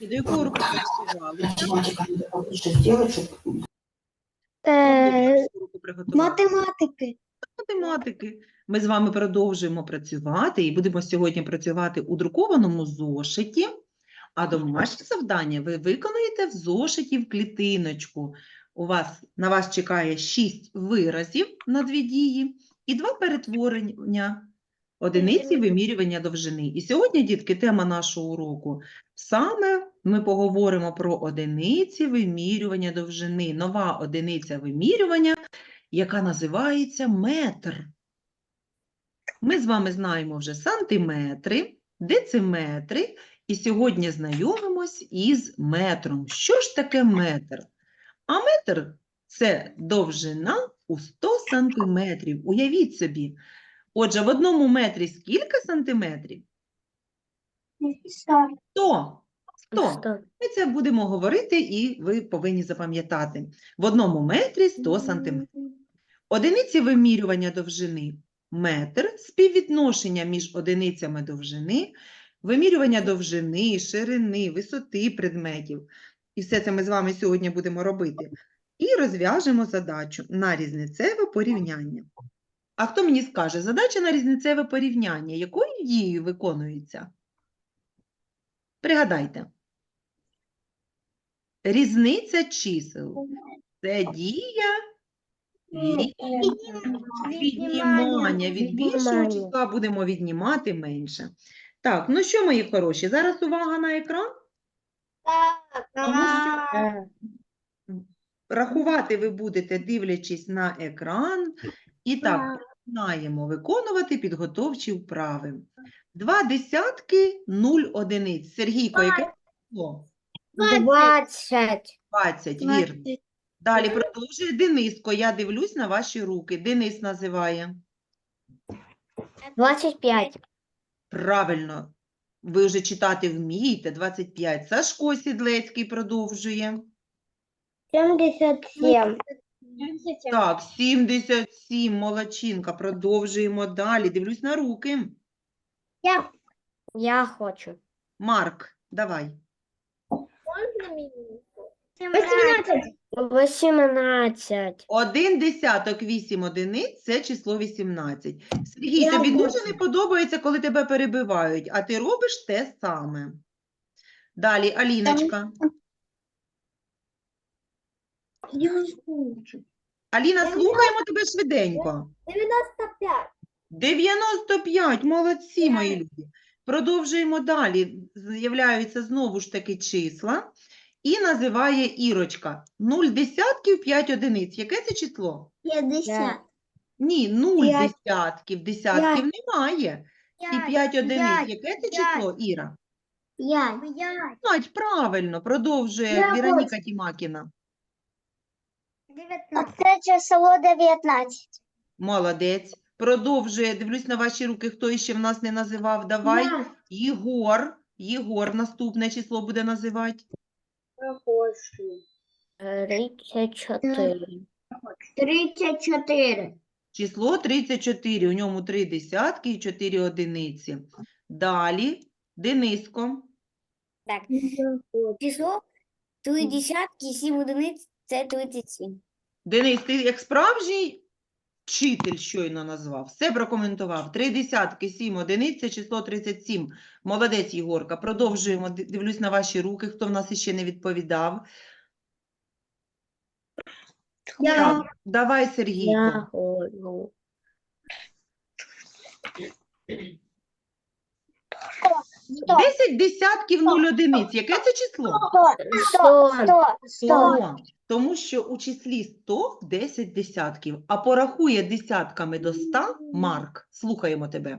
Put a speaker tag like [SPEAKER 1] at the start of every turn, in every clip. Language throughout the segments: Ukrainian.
[SPEAKER 1] До якого року працювали?
[SPEAKER 2] Е, математики.
[SPEAKER 1] математики. Ми з вами продовжуємо працювати і будемо сьогодні працювати у друкованому зошиті. А домашнє завдання ви виконуєте в зошиті в клітиночку. У вас на вас чекає 6 виразів на дві дії і два перетворення одиниці вимірювання довжини. І сьогодні, дітки, тема нашого уроку саме ми поговоримо про одиниці вимірювання довжини. Нова одиниця вимірювання яка називається метр. Ми з вами знаємо вже сантиметри, дециметри, і сьогодні знайомимось із метром. Що ж таке метр? А метр – це довжина у 100 сантиметрів. Уявіть собі. Отже, в одному метрі скільки сантиметрів? 100. 100. Ми це будемо говорити, і ви повинні запам'ятати. В одному метрі 100 сантиметрів. Одиниці вимірювання довжини – метр, співвідношення між одиницями довжини, вимірювання довжини, ширини, висоти предметів. І все це ми з вами сьогодні будемо робити. І розв'яжемо задачу на різницеве порівняння. А хто мені скаже, задача на різницеве порівняння якою дією виконується? Пригадайте. Різниця чисел – це дія віднімання. Від більшого числа будемо віднімати менше. Так, ну що, мої хороші, зараз увага на екран. Тому що рахувати ви будете, дивлячись на екран. І так, починаємо виконувати підготовчі вправи. Два десятки, нуль одиниць. Сергійко, яке число?
[SPEAKER 2] 20.
[SPEAKER 1] 20, вірно. Далі продовжує Дениско. Я дивлюсь на ваші руки. Денис називає.
[SPEAKER 2] 25.
[SPEAKER 1] Правильно. Ви вже читати вмієте. 25. Сашко Сідлецький продовжує.
[SPEAKER 2] 77.
[SPEAKER 1] Так, 77. Молодчинка. Продовжуємо далі. Дивлюсь на руки.
[SPEAKER 2] Я, я хочу.
[SPEAKER 1] Марк, давай.
[SPEAKER 2] 18. 18.
[SPEAKER 1] Один десяток, вісім одиниць – це число 18. Сергій,
[SPEAKER 2] Я
[SPEAKER 1] тобі дуже не подобається, коли тебе перебивають, а ти робиш те саме. Далі, Аліночка. Аліна, слухаємо тебе швиденько.
[SPEAKER 2] 95.
[SPEAKER 1] 95, молодці, мої любі. Продовжуємо далі. З'являються знову ж таки числа. І називає Ірочка. 0 десятків, 5 одиниць. Яке це число?
[SPEAKER 2] 50.
[SPEAKER 1] Ні, 0
[SPEAKER 2] П'ять.
[SPEAKER 1] десятків, десятків немає. І 5 одиниць.
[SPEAKER 2] п'ять,
[SPEAKER 1] Яке це число, Іра?
[SPEAKER 2] 5.
[SPEAKER 1] 5, правильно, продовжує
[SPEAKER 2] Я
[SPEAKER 1] Віроніка Тімакіна.
[SPEAKER 2] Це число 19.
[SPEAKER 1] Молодець. Продовжує, дивлюсь на ваші руки, хто іще в нас не називав. Давай. Єгор. Єгор наступне число буде називати.
[SPEAKER 2] 34. 34.
[SPEAKER 1] Число 34, у ньому 3 десятки і 4 одиниці. Далі, Дениско.
[SPEAKER 2] Так. Число 3 десятки, 7 одиниць – це 37.
[SPEAKER 1] Денис, ти як справжній вчитель щойно назвав, все прокоментував. 3 десятки, 7 одиниць, це число 37. Молодець, Єгорка. Продовжуємо. Дивлюсь на ваші руки, хто в нас іще не відповідав. Так, давай, Сергійко.
[SPEAKER 2] Я хочу. Сто.
[SPEAKER 1] 10 десятків 0 одиниць. Яке це число?
[SPEAKER 2] 100. 100.
[SPEAKER 1] 100. Тому що у числі 100 – 10 десятків, а порахує десятками до 100 Марк. Слухаємо тебе.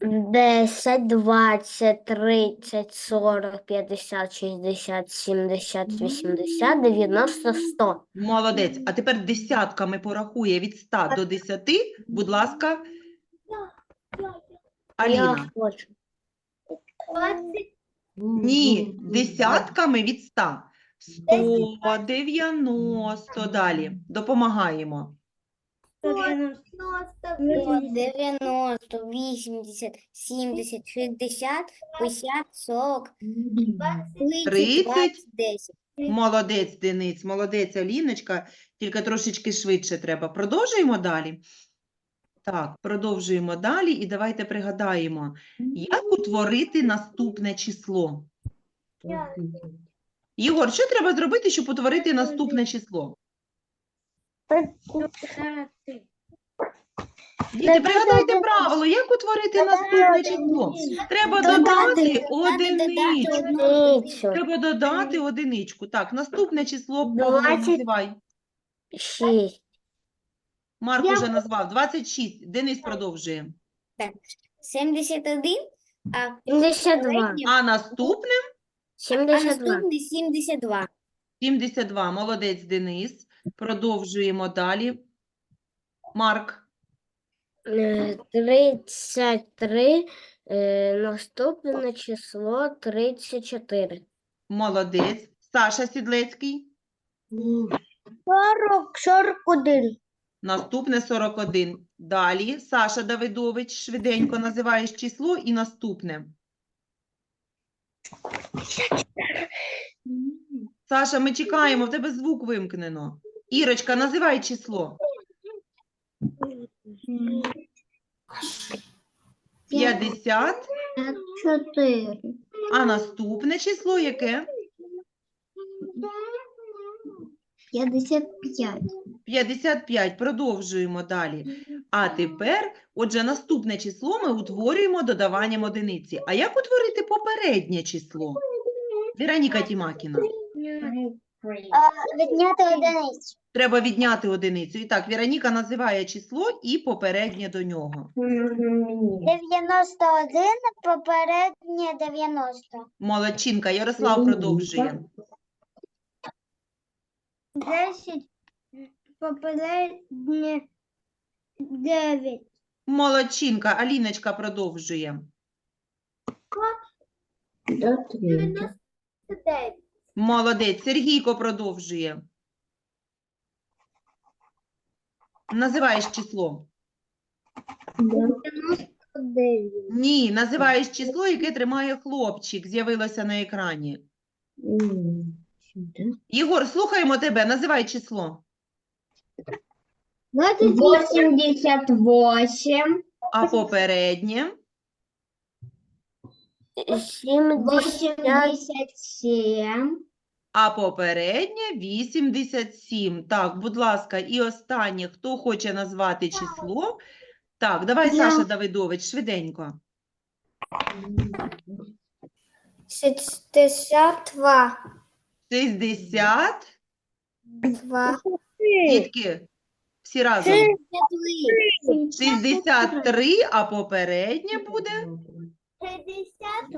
[SPEAKER 2] 10, 20, 30, 40, 50, 60, 70, 80, 90, 100.
[SPEAKER 1] Молодець. А тепер десятками порахує від 100 до 10. Будь ласка, Аліна.
[SPEAKER 2] Я хочу.
[SPEAKER 1] Ні, десятками від 100. 100, 90, далі. Допомагаємо.
[SPEAKER 2] 90, 80, 70, 60, 50, 40, 30,
[SPEAKER 1] 30.
[SPEAKER 2] 10.
[SPEAKER 1] Молодець, Денис, молодець, Аліночка, тільки трошечки швидше треба. Продовжуємо далі? Так, продовжуємо далі і давайте пригадаємо, як утворити наступне число. Єгор, що треба зробити, щоб утворити наступне число? Діти, пригадайте правило, як утворити наступне число? Треба додати одиничку. Треба додати одиничку. Так, наступне число називай.
[SPEAKER 2] 6.
[SPEAKER 1] Марк уже назвав 26. Денис продовжує.
[SPEAKER 2] 71, а
[SPEAKER 3] 72.
[SPEAKER 1] А наступне
[SPEAKER 2] а
[SPEAKER 3] 72.
[SPEAKER 2] наступний 72.
[SPEAKER 1] 72. Молодець Денис. Продовжуємо далі. Марк.
[SPEAKER 3] Е, 33. е, Наступне число 34.
[SPEAKER 1] Молодець. Саша Сідлецький.
[SPEAKER 2] 40, 41.
[SPEAKER 1] Наступне 41. Далі Саша Давидович швиденько називаєш число і наступне. Саша, ми чекаємо, в тебе звук вимкнено. Ірочка, називай число. 50.
[SPEAKER 2] 4.
[SPEAKER 1] А наступне число яке?
[SPEAKER 2] 55.
[SPEAKER 1] 55. Продовжуємо далі. А тепер, отже, наступне число ми утворюємо додаванням одиниці. А як утворити попереднє число? Вероніка Тімакіна.
[SPEAKER 2] Відняти одиницю.
[SPEAKER 1] Треба відняти одиницю. І так, Вероніка називає число і попереднє до нього.
[SPEAKER 2] 91, попереднє 90.
[SPEAKER 1] Молодчинка, Ярослав продовжує.
[SPEAKER 2] 10, попереднє 9.
[SPEAKER 1] Молодчинка, Аліночка продовжує.
[SPEAKER 2] 99.
[SPEAKER 1] Молодець, Сергійко продовжує. Називаєш число.
[SPEAKER 2] 99.
[SPEAKER 1] Ні, називаєш число, яке тримає хлопчик, з'явилося на екрані. Єгор, слухаємо тебе, називай число.
[SPEAKER 2] 88.
[SPEAKER 1] А попереднє?
[SPEAKER 3] 70.
[SPEAKER 2] 87.
[SPEAKER 1] А попереднє 87. Так, будь ласка, і останнє, хто хоче назвати число? Так, давай,
[SPEAKER 2] Я.
[SPEAKER 1] Саша Давидович, швиденько.
[SPEAKER 2] 62.
[SPEAKER 1] 60.
[SPEAKER 2] 2.
[SPEAKER 1] Дітки, всі разом. 63, а попереднє буде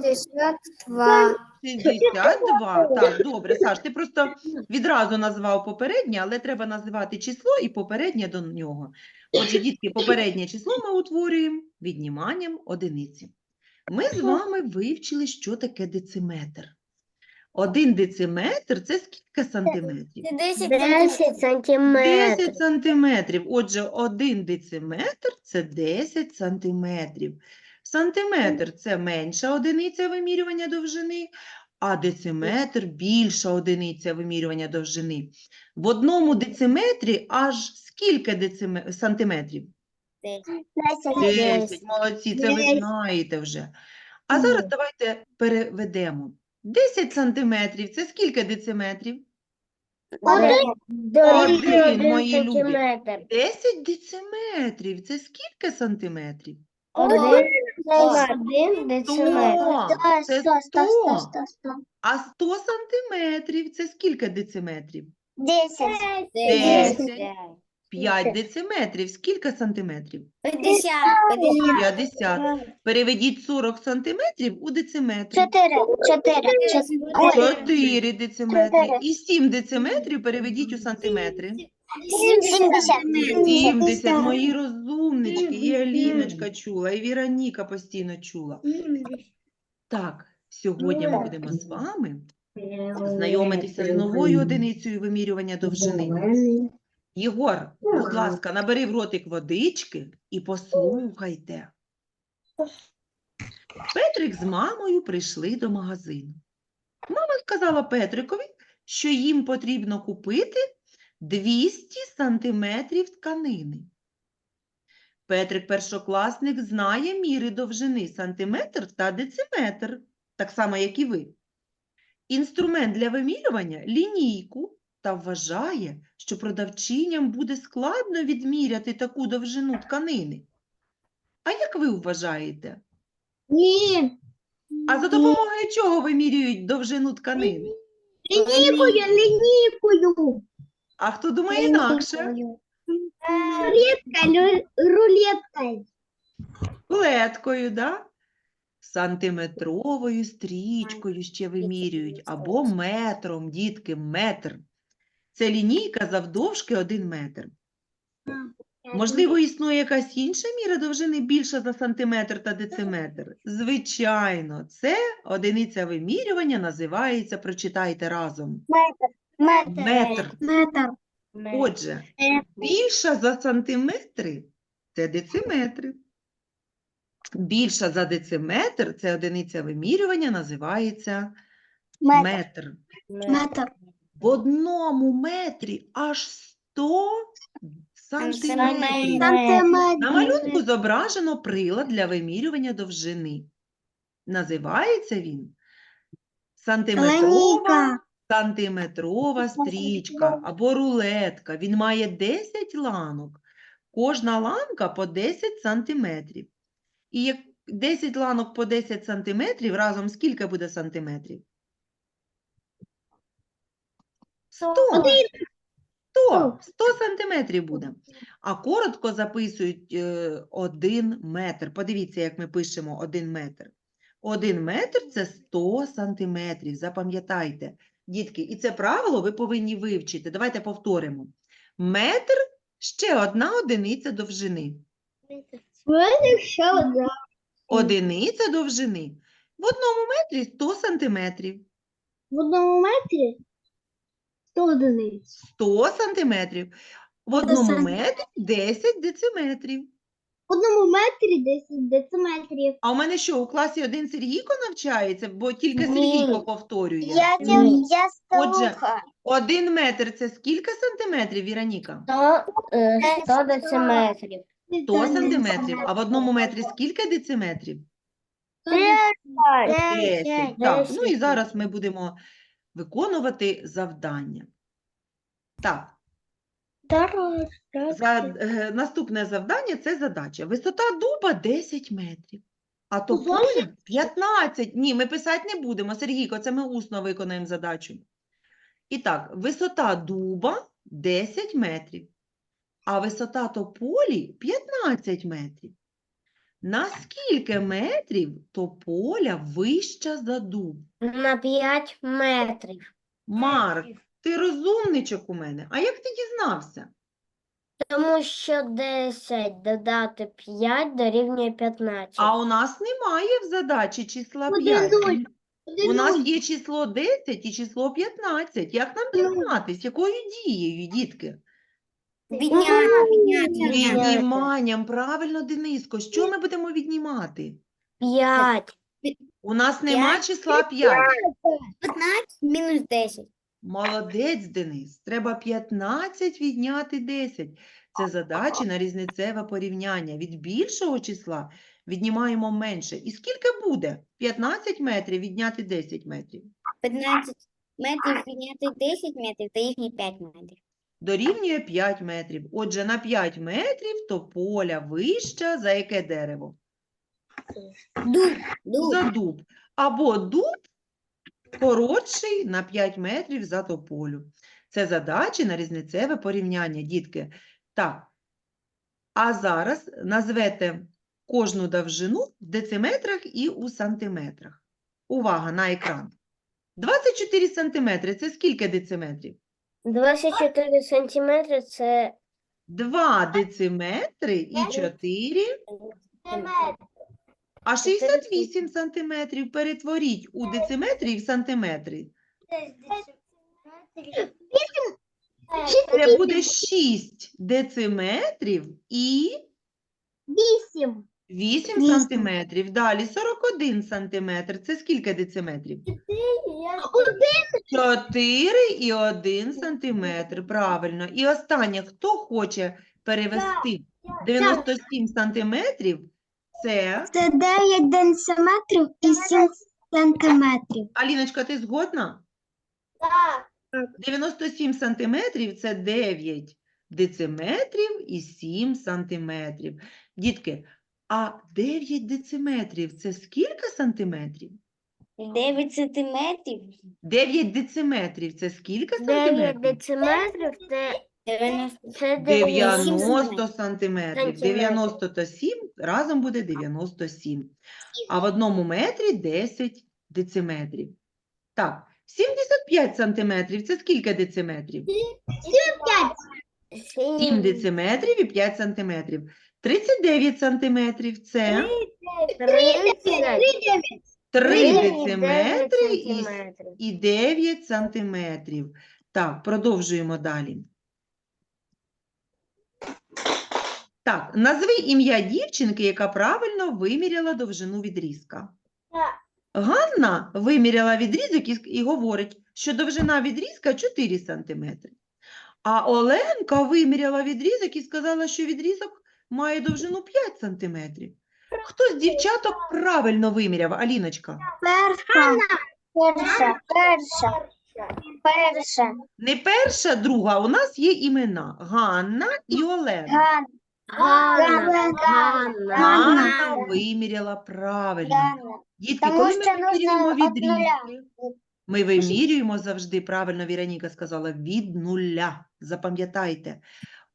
[SPEAKER 2] 62.
[SPEAKER 1] 62. Так, добре, Саш, ти просто відразу назвав попереднє, але треба називати число і попереднє до нього. Отже, дітки, попереднє число ми утворюємо відніманням одиниці. Ми з вами вивчили, що таке дециметр. Один дециметр – це скільки сантиметрів?
[SPEAKER 2] 10.
[SPEAKER 3] 10 сантиметрів.
[SPEAKER 1] 10 сантиметрів. Отже, один дециметр – це 10 сантиметрів. Сантиметр – це менша одиниця вимірювання довжини, а дециметр – більша одиниця вимірювання довжини. В одному дециметрі аж скільки дециме... сантиметрів? 10. Молодці, це ви знаєте вже. А зараз давайте переведемо. 10 сантиметрів – це скільки дециметрів? Один, мої любі.
[SPEAKER 3] сантиметр.
[SPEAKER 1] 10 дециметрів. Це скільки сантиметрів?
[SPEAKER 3] Один, один
[SPEAKER 1] Сто.
[SPEAKER 3] дециметр.
[SPEAKER 1] Це 100. А 100 сантиметрів це скільки дециметрів?
[SPEAKER 2] 10.
[SPEAKER 1] 10. 5 дециметрів. Скільки сантиметрів?
[SPEAKER 2] 50.
[SPEAKER 1] 50. Переведіть 40 сантиметрів у дециметри.
[SPEAKER 2] 4. 4.
[SPEAKER 1] 4 дециметри. І 7 дециметрів переведіть у сантиметри.
[SPEAKER 2] 70.
[SPEAKER 1] 70. Мої розумнички. І Аліночка чула, і Віроніка постійно чула. Так, сьогодні ми будемо з вами знайомитися з новою одиницею вимірювання довжини. Єгор, будь ласка, набери в ротик водички і послухайте. Петрик з мамою прийшли до магазину. Мама сказала Петрикові, що їм потрібно купити 200 сантиметрів тканини. Петрик першокласник знає міри довжини сантиметр та дециметр, так само, як і ви. Інструмент для вимірювання лінійку та вважає, що продавчиням буде складно відміряти таку довжину тканини. А як ви вважаєте?
[SPEAKER 2] Ні.
[SPEAKER 1] А за допомогою чого вимірюють довжину тканини?
[SPEAKER 2] Лінійкою, лінійкою.
[SPEAKER 1] А хто думає інакше?
[SPEAKER 2] Рулеткою, рулеткою.
[SPEAKER 1] Плеткою, да? Сантиметровою стрічкою ще вимірюють, або метром, дітки, метр. Це лінійка завдовжки 1 метр. Можливо, існує якась інша міра довжини більша за сантиметр та дециметр? Звичайно, це одиниця вимірювання називається, прочитайте разом,
[SPEAKER 2] Метр.
[SPEAKER 1] метр.
[SPEAKER 2] Метр.
[SPEAKER 1] Отже, більша за сантиметри – це дециметри. Більша за дециметр – це одиниця вимірювання, називається метр.
[SPEAKER 2] Метр.
[SPEAKER 1] В одному метрі аж 100 сантиметрів. На малюнку зображено прилад для вимірювання довжини. Називається він сантиметрова, сантиметрова стрічка або рулетка. Він має 10 ланок. Кожна ланка по 10 сантиметрів. І як 10 ланок по 10 сантиметрів, разом скільки буде сантиметрів? 100. 100, 100 сантиметрів буде. А коротко записують е, 1 метр. Подивіться, як ми пишемо 1 метр. 1 метр – це 100 сантиметрів. Запам'ятайте, дітки. І це правило ви повинні вивчити. Давайте повторимо. Метр – ще одна одиниця довжини.
[SPEAKER 2] Ще одна.
[SPEAKER 1] Одиниця довжини. В одному метрі 100 сантиметрів.
[SPEAKER 2] В одному метрі 100 одиниць.
[SPEAKER 1] 100 сантиметрів. В одному метрі 10 дециметрів.
[SPEAKER 2] В одному метрі 10 дециметрів.
[SPEAKER 1] А у мене що, у класі один Сергійко навчається, бо тільки
[SPEAKER 2] Ні.
[SPEAKER 1] Сергійко повторює.
[SPEAKER 2] Я,
[SPEAKER 3] Ні.
[SPEAKER 2] я
[SPEAKER 1] Отже, один метр це скільки сантиметрів, Віроніка?
[SPEAKER 3] 100 дециметрів.
[SPEAKER 1] 100 сантиметрів. А в одному метрі скільки дециметрів? 10. Так, ну і зараз ми будемо виконувати завдання. Так, за, е, наступне завдання – це задача. Висота дуба 10 метрів, а тополя 15. Ні, ми писати не будемо, Сергійко, це ми усно виконаємо задачу. І так, висота дуба 10 метрів, а висота тополі 15 метрів. На скільки метрів тополя вища за дуб?
[SPEAKER 3] На 5 метрів.
[SPEAKER 1] Марк, ти розумничок у мене. А як ти дізнався?
[SPEAKER 3] Тому що 10 додати 5 дорівнює 15.
[SPEAKER 1] А у нас немає в задачі числа
[SPEAKER 2] Один
[SPEAKER 1] 5. У нас є число 10 і число 15. Як нам дізнатись, якою дією, дітки?
[SPEAKER 2] Відняти, відняти.
[SPEAKER 1] Відніманням, правильно, Дениско. Що ми будемо віднімати?
[SPEAKER 3] 5.
[SPEAKER 1] У нас нема числа 5.
[SPEAKER 2] 15 мінус 10.
[SPEAKER 1] Молодець, Денис. Треба 15 відняти 10. Це задачі на різницеве порівняння. Від більшого числа віднімаємо менше. І скільки буде? 15 метрів відняти 10 метрів.
[SPEAKER 2] 15 метрів відняти 10 метрів та їхні 5 метрів.
[SPEAKER 1] Дорівнює 5 метрів. Отже, на 5 метрів тополя вища за яке дерево?
[SPEAKER 2] Дуб. Дуб.
[SPEAKER 1] За дуб. Або дуб коротший на 5 метрів за тополю. Це задачі на різницеве порівняння, дітки. Так. А зараз назвете кожну довжину в дециметрах і у сантиметрах. Увага на екран. 24 сантиметри – це скільки дециметрів?
[SPEAKER 3] 24 сантиметри це
[SPEAKER 1] 2 дециметри і 4, а 68 сантиметрів перетворіть у дециметри і в сантиметри. Це буде 6 дециметрів і
[SPEAKER 3] Вісім.
[SPEAKER 1] 8
[SPEAKER 3] Вісім.
[SPEAKER 1] сантиметрів. Далі 41 сантиметр. Це скільки дециметрів? 4 і 1 сантиметр. Правильно. І останнє, хто хоче перевести 97 сантиметрів, це...
[SPEAKER 3] Це 9 дециметрів і 7 сантиметрів.
[SPEAKER 1] Аліночка, ти згодна?
[SPEAKER 2] Так.
[SPEAKER 1] 97 сантиметрів – це 9 дециметрів і 7 сантиметрів. Дітки, а 9 дециметрів – це скільки сантиметрів?
[SPEAKER 2] 9 сантиметрів.
[SPEAKER 1] 9 дециметрів – це скільки
[SPEAKER 3] 9
[SPEAKER 1] сантиметрів?
[SPEAKER 3] дециметрів це,
[SPEAKER 2] 90.
[SPEAKER 3] це
[SPEAKER 1] 90 сантиметрів.
[SPEAKER 3] Сантиметрів.
[SPEAKER 1] 90 та 7 разом буде 97. А в одному метрі 10 дециметрів. Так, 75 сантиметрів – це скільки дециметрів? 7 дециметрів і 5 сантиметрів. 39 сантиметрів – це 3 дециметри і, і 9 сантиметрів. Так, продовжуємо далі. Так, назви ім'я дівчинки, яка правильно виміряла довжину відрізка. Ганна виміряла відрізок і, і говорить, що довжина відрізка 4 сантиметри. А Оленка виміряла відрізок і сказала, що відрізок має довжину 5 сантиметрів. Хто з дівчаток правильно виміряв, Аліночка?
[SPEAKER 3] Перша. Перша. Перша. Перша.
[SPEAKER 1] Не перша, друга, у нас є імена Ганна і Олена.
[SPEAKER 3] Ганна. Ганна.
[SPEAKER 1] Ганна виміряла правильно. Дітки,
[SPEAKER 3] Тому
[SPEAKER 1] коли ми
[SPEAKER 3] нужно
[SPEAKER 1] вимірюємо
[SPEAKER 3] від нуля.
[SPEAKER 1] ми вимірюємо завжди, правильно Віроніка сказала, від нуля. Запам'ятайте.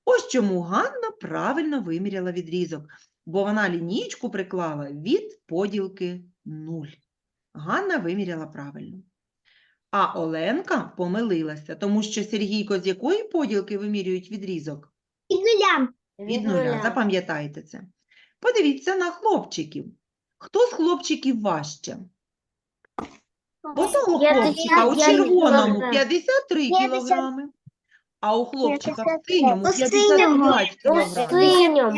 [SPEAKER 1] Ось чому Ганна правильно виміряла відрізок, бо вона лінійку приклала від поділки 0. Ганна виміряла правильно. А Оленка помилилася, тому що Сергійко з якої поділки вимірюють відрізок? Від нуля. Від нуля, Запам'ятайте це. Подивіться на хлопчиків. Хто з хлопчиків важче? У Одного хлопчика у
[SPEAKER 3] 55
[SPEAKER 1] червоному
[SPEAKER 3] кілограм.
[SPEAKER 1] 53 кілограми, а у хлопчика в
[SPEAKER 3] 55.
[SPEAKER 1] синьому
[SPEAKER 3] У синьому.
[SPEAKER 1] 55
[SPEAKER 3] У
[SPEAKER 1] кілограмів.
[SPEAKER 3] синьому.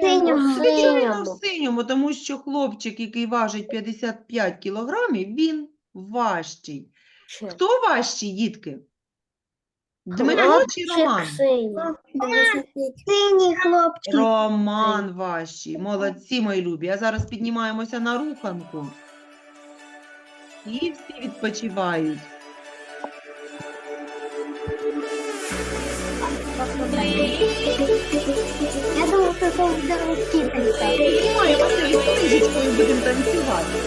[SPEAKER 2] Синьому.
[SPEAKER 1] Звичайно, в
[SPEAKER 3] синьому.
[SPEAKER 1] синьому, тому що хлопчик, який важить 55 кілограмів, він важчий. Хто важчий, дітки? Дмитро чи Роман?
[SPEAKER 3] Синій хлопчик.
[SPEAKER 1] Роман важчий. Молодці, мої любі. А зараз піднімаємося на руханку. І всі відпочивають.
[SPEAKER 3] Я думаю, що це буде вчителька.
[SPEAKER 1] Піднімаємося і з книжечкою будемо танцювати.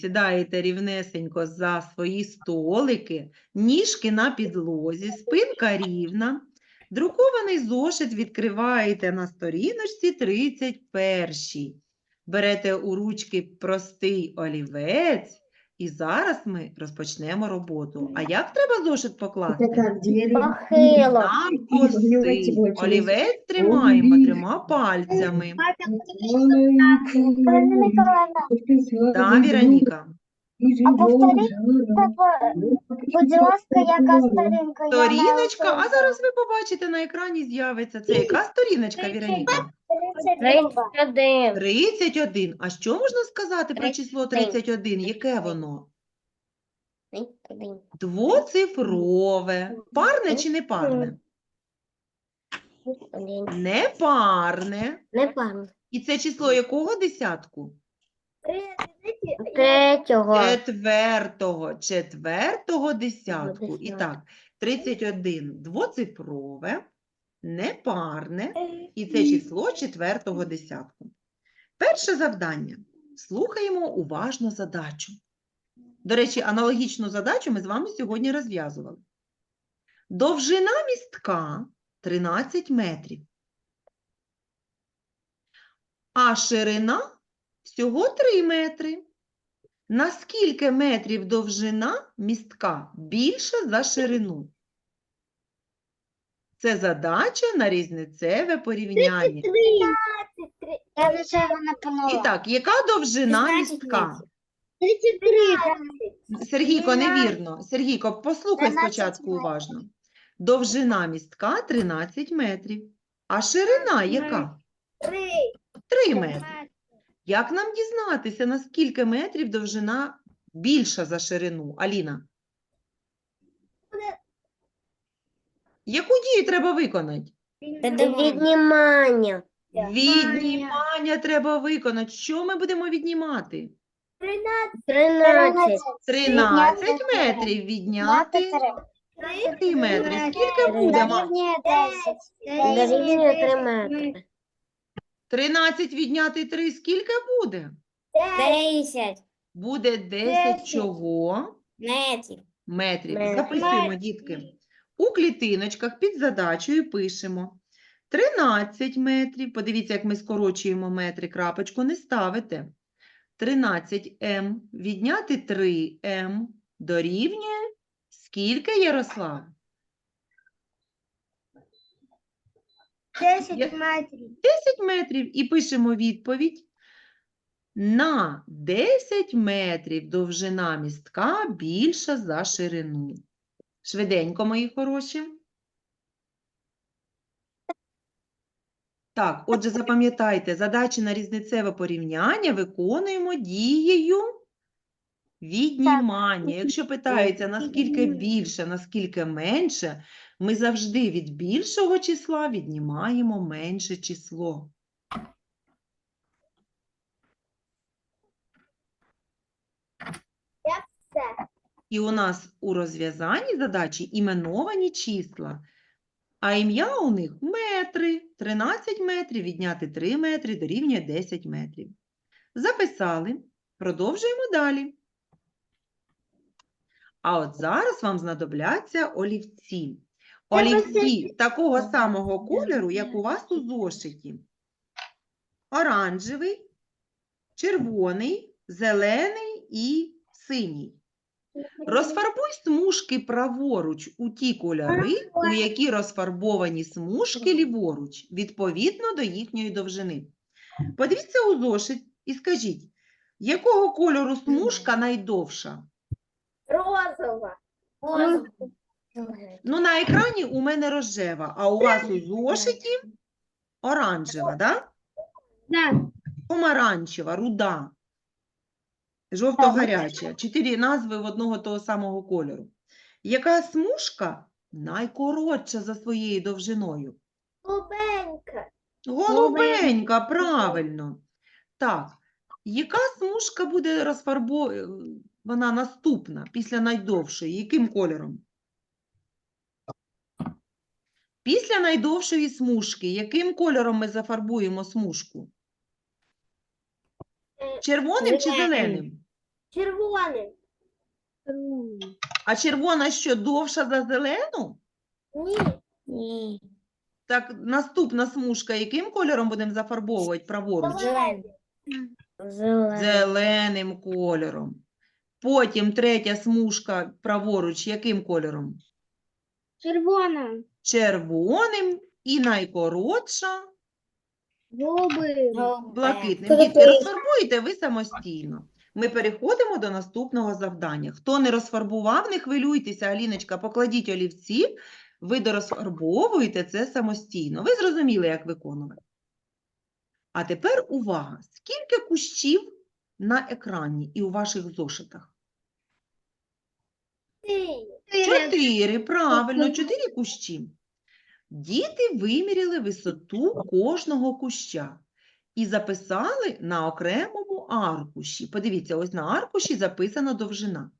[SPEAKER 1] Сідаєте рівнесенько за свої столики, ніжки на підлозі, спинка рівна. Друкований зошит відкриваєте на сторіночці 31. Берете у ручки простий олівець, і зараз ми розпочнемо роботу. А як треба зошит покласти?
[SPEAKER 3] Похило.
[SPEAKER 1] Навкоси.
[SPEAKER 4] Давайте.
[SPEAKER 1] Олівець тримаємо трьома пальцями. Так, Віроніка?
[SPEAKER 3] А повторіть, будь ласка, яка сторінка?
[SPEAKER 1] Сторіночка, а зараз ви побачите на екрані з'явиться. Це яка сторіночка, Віроніка?
[SPEAKER 2] 31.
[SPEAKER 1] 31. А що можна сказати про число
[SPEAKER 2] 31?
[SPEAKER 1] 31? Яке воно? Двоцифрове. Парне чи не парне? Не парне.
[SPEAKER 2] Не пам'ятаю.
[SPEAKER 1] І це число якого десятку?
[SPEAKER 2] Третього.
[SPEAKER 1] Четвертого. Четвертого десятку. І так, 31 двоцифрове, непарне, і це число четвертого десятку. Перше завдання. Слухаємо уважно задачу. До речі, аналогічну задачу ми з вами сьогодні розв'язували. Довжина містка 13 метрів, а ширина всього 3 метри. На скільки метрів довжина містка більша за ширину? Це задача на різницеве порівняння.
[SPEAKER 3] Я вже вона
[SPEAKER 1] І так, яка довжина
[SPEAKER 2] 16
[SPEAKER 1] містка?
[SPEAKER 3] 33.
[SPEAKER 1] Сергійко, невірно. Сергійко, послухай
[SPEAKER 3] 13
[SPEAKER 1] спочатку
[SPEAKER 3] метрів.
[SPEAKER 1] уважно. Довжина містка 13 метрів. А ширина яка? 3 метри. Як нам дізнатися, на скільки метрів довжина більша за ширину? Аліна? Яку дію треба виконати?
[SPEAKER 2] Віднімання.
[SPEAKER 1] Віднімання треба виконати. Що ми будемо віднімати?
[SPEAKER 2] 13.
[SPEAKER 1] 13 метрів відняти 3 метри. Скільки буде? ма?
[SPEAKER 3] Дорівнює 10.
[SPEAKER 2] Дорівнює 3 метри.
[SPEAKER 1] 13 відняти 3 скільки буде?
[SPEAKER 2] 10
[SPEAKER 1] Буде 10 чого?
[SPEAKER 2] метрів.
[SPEAKER 1] Метрів.
[SPEAKER 2] Метрів.
[SPEAKER 1] Записуємо, дітки. У клітиночках під задачею пишемо 13 метрів. Подивіться, як ми скорочуємо метри, крапочку не ставите. 13М відняти 3М дорівнює скільки, Ярослав?
[SPEAKER 3] 10 метрів.
[SPEAKER 1] 10 метрів і пишемо відповідь. На 10 метрів довжина містка більша за ширину. Швиденько, мої хороші. Так, отже, запам'ятайте, задачі на різницеве порівняння виконуємо дією віднімання. Якщо питаються, наскільки більше, наскільки менше, ми завжди від більшого числа віднімаємо менше число. І у нас у розв'язанні задачі іменовані числа, а ім'я у них метри. 13 метрів відняти 3 метри дорівнює 10 метрів. Записали. Продовжуємо далі. А от зараз вам знадобляться олівці. Олівці такого самого кольору, як у вас у зошиті. Оранжевий, червоний, зелений і синій. Розфарбуй смужки праворуч у ті кольори, у які розфарбовані смужки ліворуч, відповідно до їхньої довжини. Подивіться у зошит і скажіть, якого кольору смужка найдовша?
[SPEAKER 2] Розова.
[SPEAKER 1] Ну, на екрані у мене рожева, а у вас у зошиті оранжева, да?
[SPEAKER 3] Да.
[SPEAKER 1] Помаранчева, руда, жовто-гаряча. Чотири назви в одного того самого кольору. Яка смужка найкоротша за своєю довжиною?
[SPEAKER 2] Голубенька.
[SPEAKER 1] Голубенька, правильно. Так, яка смужка буде розфарбована, вона наступна, після найдовшої? Яким кольором? Після найдовшої смужки, яким кольором ми зафарбуємо смужку?
[SPEAKER 2] Е,
[SPEAKER 1] Червоним чи
[SPEAKER 2] зеленим. Червоним.
[SPEAKER 1] А червона що, довша за зелену?
[SPEAKER 2] Ні. Ні.
[SPEAKER 1] Так, наступна смужка, яким кольором будемо зафарбовувати праворуч?
[SPEAKER 2] Зеленим. Зеленим.
[SPEAKER 1] Зеленим кольором. Потім третя смужка праворуч, яким кольором?
[SPEAKER 3] Червона.
[SPEAKER 1] Червоним і найкоротша
[SPEAKER 3] Голубий.
[SPEAKER 1] блакитним. Дітки, розфарбуєте ви самостійно. Ми переходимо до наступного завдання. Хто не розфарбував, не хвилюйтеся, Аліночка, покладіть олівці, ви дорозфарбовуєте це самостійно. Ви зрозуміли, як виконувати. А тепер увага! Скільки кущів на екрані і у ваших зошитах? Чотири, правильно, чотири кущі. Діти виміряли висоту кожного куща і записали на окремому аркуші. Подивіться, ось на аркуші записана довжина.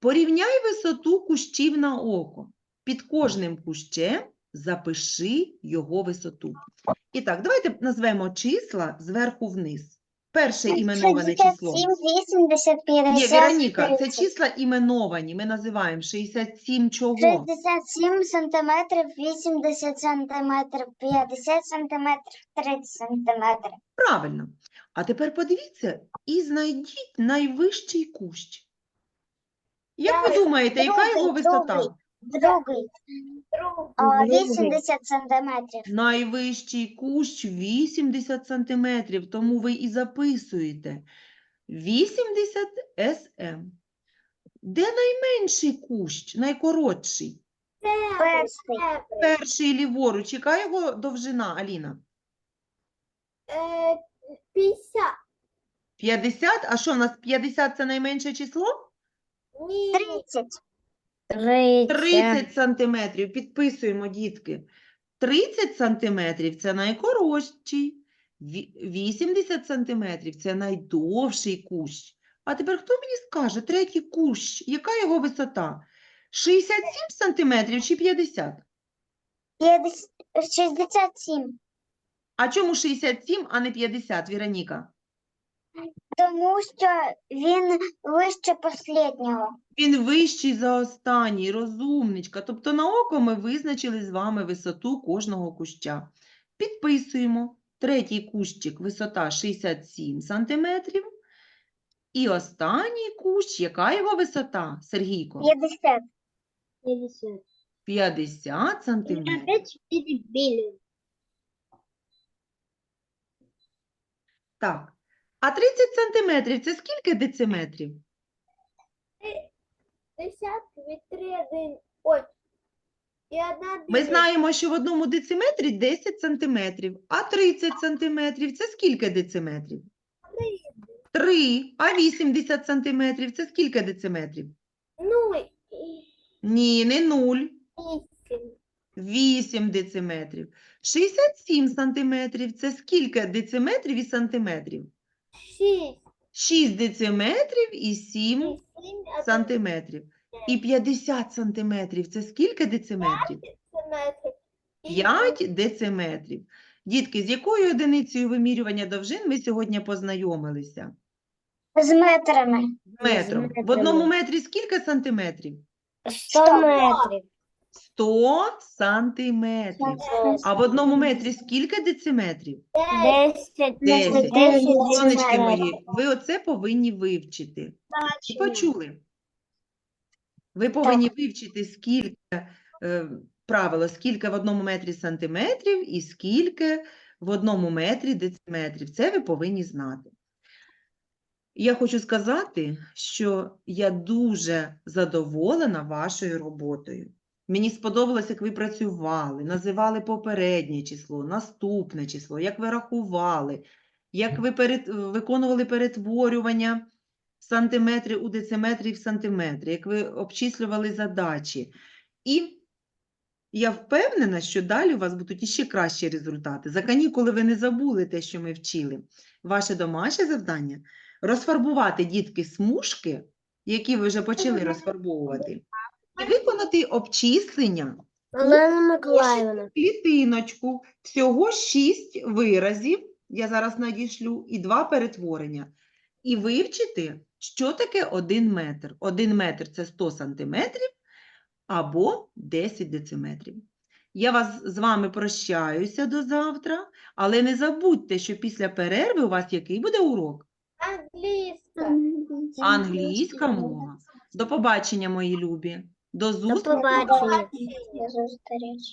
[SPEAKER 1] Порівняй висоту кущів на око. Під кожним кущем запиши його висоту. І так, давайте назвемо числа зверху вниз. Перше іменоване число.
[SPEAKER 3] 67, 80,
[SPEAKER 1] Ні,
[SPEAKER 3] 50,
[SPEAKER 1] Вероніка, це
[SPEAKER 3] 30.
[SPEAKER 1] числа іменовані. Ми називаємо 67 чого?
[SPEAKER 3] 67 сантиметрів, 80 сантиметрів, 50 сантиметрів, 30 сантиметрів.
[SPEAKER 1] Правильно. А тепер подивіться і знайдіть найвищий кущ. Як ви думаєте, яка його висота?
[SPEAKER 3] другий. Другий, а, 80 сантиметрів.
[SPEAKER 1] Найвищий кущ 80 сантиметрів, тому ви і записуєте 80 см. Де найменший кущ, найкоротший?
[SPEAKER 3] Перший,
[SPEAKER 1] Перший ліворуч, яка його довжина, Аліна?
[SPEAKER 2] 50.
[SPEAKER 1] 50? А що, у нас 50 це найменше число?
[SPEAKER 2] Ні.
[SPEAKER 3] 30.
[SPEAKER 1] 30 сантиметрів. Підписуємо, дітки. 30 сантиметрів – це найкоротший. 80 сантиметрів – це найдовший кущ. А тепер хто мені скаже, третій кущ, яка його висота? 67 сантиметрів чи 50?
[SPEAKER 3] 50, 67.
[SPEAKER 1] А чому 67, а не 50, Віроніка?
[SPEAKER 3] Тому що він вище останнього.
[SPEAKER 1] Він вищий за останній, розумничка. Тобто на око ми визначили з вами висоту кожного куща. Підписуємо. Третій кущик висота 67 сантиметрів. І останній кущ, яка його висота, Сергійко?
[SPEAKER 3] 50.
[SPEAKER 2] 50.
[SPEAKER 1] 50 сантиметрів. Так. А 30 сантиметрів це скільки дециметрів?
[SPEAKER 2] Десятки, три, один. Ой. І одна
[SPEAKER 1] Ми знаємо, що в одному дециметрі 10 сантиметрів, а 30 сантиметрів це скільки дециметрів? 3. А 80 сантиметрів це скільки дециметрів?
[SPEAKER 2] Ну, і
[SPEAKER 1] Ні, не 0.
[SPEAKER 2] вісім.
[SPEAKER 1] 8 дециметрів. 67 сантиметрів це скільки дециметрів і сантиметрів?
[SPEAKER 2] Шість.
[SPEAKER 1] 6 дециметрів і 7
[SPEAKER 2] і сім, один
[SPEAKER 1] сантиметрів. І 50 сантиметрів це скільки дециметрів?
[SPEAKER 2] сантиметр.
[SPEAKER 1] 5 дециметрів. Дітки, з якою одиницею вимірювання довжин ми сьогодні познайомилися?
[SPEAKER 3] З метрами.
[SPEAKER 1] Метром. В одному метрі скільки сантиметрів?
[SPEAKER 2] 100 метрів.
[SPEAKER 1] 100 сантиметрів. А в одному метрі скільки дециметрів?
[SPEAKER 2] Десять.
[SPEAKER 1] 10.
[SPEAKER 3] Десять
[SPEAKER 1] Сонечки мої, ви оце повинні вивчити. Почули? Ви повинні вивчити скільки е, правило, скільки в одному метрі сантиметрів і скільки в одному метрі дециметрів. Це ви повинні знати. Я хочу сказати, що я дуже задоволена вашою роботою. Мені сподобалось, як ви працювали, називали попереднє число, наступне число, як ви рахували, як ви перет... виконували перетворювання сантиметри у дециметри і в сантиметри, як ви обчислювали задачі. І я впевнена, що далі у вас будуть іще кращі результати. За канікули ви не забули те, що ми вчили. Ваше домашнє завдання розфарбувати дітки смужки, які ви вже почали розфарбовувати, виконати обчислення
[SPEAKER 2] Олена Миколаївна.
[SPEAKER 1] клітиночку, всього 6 виразів, я зараз надішлю, і два перетворення. І вивчити, що таке 1 метр. 1 метр – це 100 сантиметрів або 10 дециметрів. Я вас з вами прощаюся до завтра, але не забудьте, що після перерви у вас який буде урок?
[SPEAKER 2] Англійська.
[SPEAKER 1] Англійська мова. До побачення, мої любі. До зустрічі.
[SPEAKER 2] побачення.